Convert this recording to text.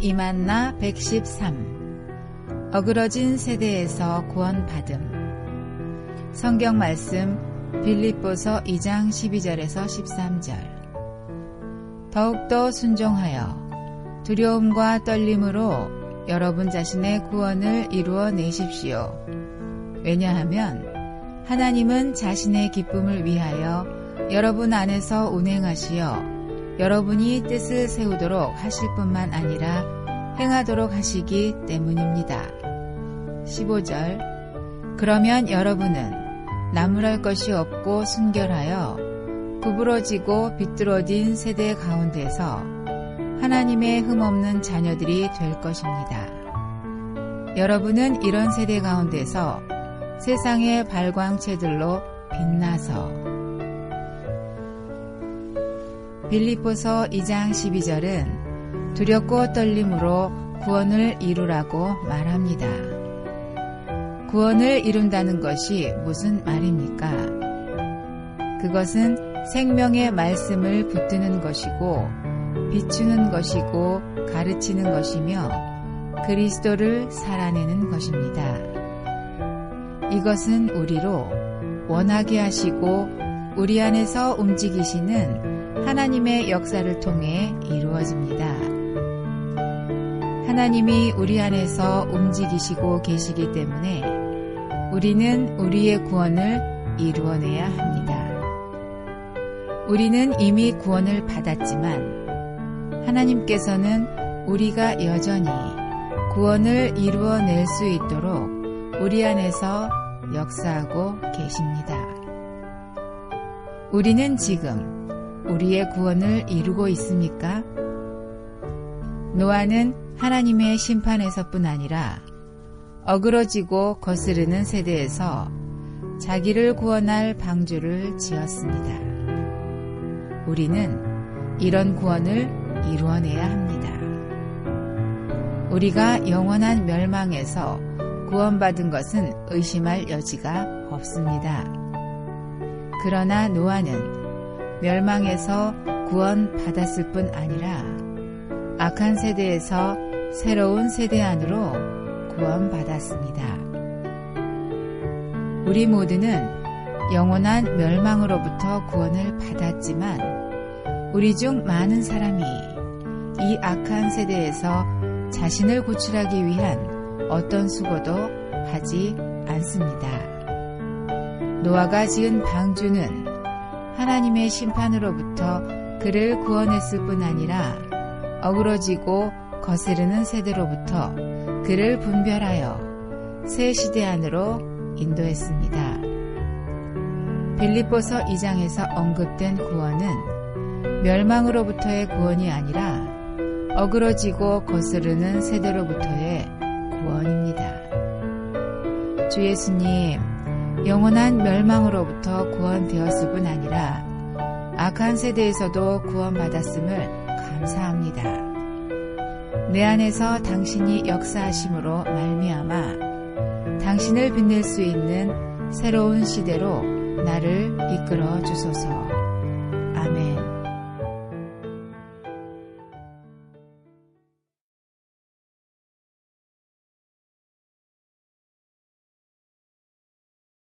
이만나 113 어그러진 세대에서 구원받음. 성경 말씀 빌립보서 2장 12절에서 13절. 더욱더 순종하여 두려움과 떨림으로 여러분 자신의 구원을 이루어 내십시오. 왜냐하면 하나님은 자신의 기쁨을 위하여 여러분 안에서 운행하시어 여러분이 뜻을 세우도록 하실 뿐만 아니라 행하도록 하시기 때문입니다. 15절 그러면 여러분은 나무랄 것이 없고 순결하여 구부러지고 비뚤어진 세대 가운데서 하나님의 흠없는 자녀들이 될 것입니다. 여러분은 이런 세대 가운데서 세상의 발광체들로 빛나서 빌립보서 2장 12절은 두렵고 떨림으로 구원을 이루라고 말합니다. 구원을 이룬다는 것이 무슨 말입니까? 그것은 생명의 말씀을 붙드는 것이고 비추는 것이고 가르치는 것이며 그리스도를 살아내는 것입니다. 이것은 우리로 원하게 하시고 우리 안에서 움직이시는 하나님의 역사를 통해 이루어집니다. 하나님이 우리 안에서 움직이시고 계시기 때문에 우리는 우리의 구원을 이루어내야 합니다. 우리는 이미 구원을 받았지만 하나님께서는 우리가 여전히 구원을 이루어낼 수 있도록 우리 안에서 역사하고 계십니다. 우리는 지금 우리의 구원을 이루고 있습니까? 노아는 하나님의 심판에서뿐 아니라 어그러지고 거스르는 세대에서 자기를 구원할 방주를 지었습니다. 우리는 이런 구원을 이루어내야 합니다. 우리가 영원한 멸망에서 구원받은 것은 의심할 여지가 없습니다. 그러나 노아는 멸망에서 구원받았을 뿐 아니라 악한 세대에서 새로운 세대 안으로 구원받았습니다. 우리 모두는 영원한 멸망으로부터 구원을 받았지만 우리 중 많은 사람이 이 악한 세대에서 자신을 구출하기 위한 어떤 수고도 하지 않습니다. 노아가 지은 방주는 하나님의 심판으로부터 그를 구원했을 뿐 아니라 어그러지고 거스르는 세대로부터 그를 분별하여 새 시대 안으로 인도했습니다. 빌립보서 2장에서 언급된 구원은 멸망으로부터의 구원이 아니라 어그러지고 거스르는 세대로부터의 구원입니다. 주 예수님, 영원한 멸망으로부터 구원되었을 뿐 아니라 악한 세대에서도 구원받았음을 감사합니다. 내 안에서 당신이 역사하심으로 말미암아 당신을 빛낼 수 있는 새로운 시대로 나를 이끌어 주소서.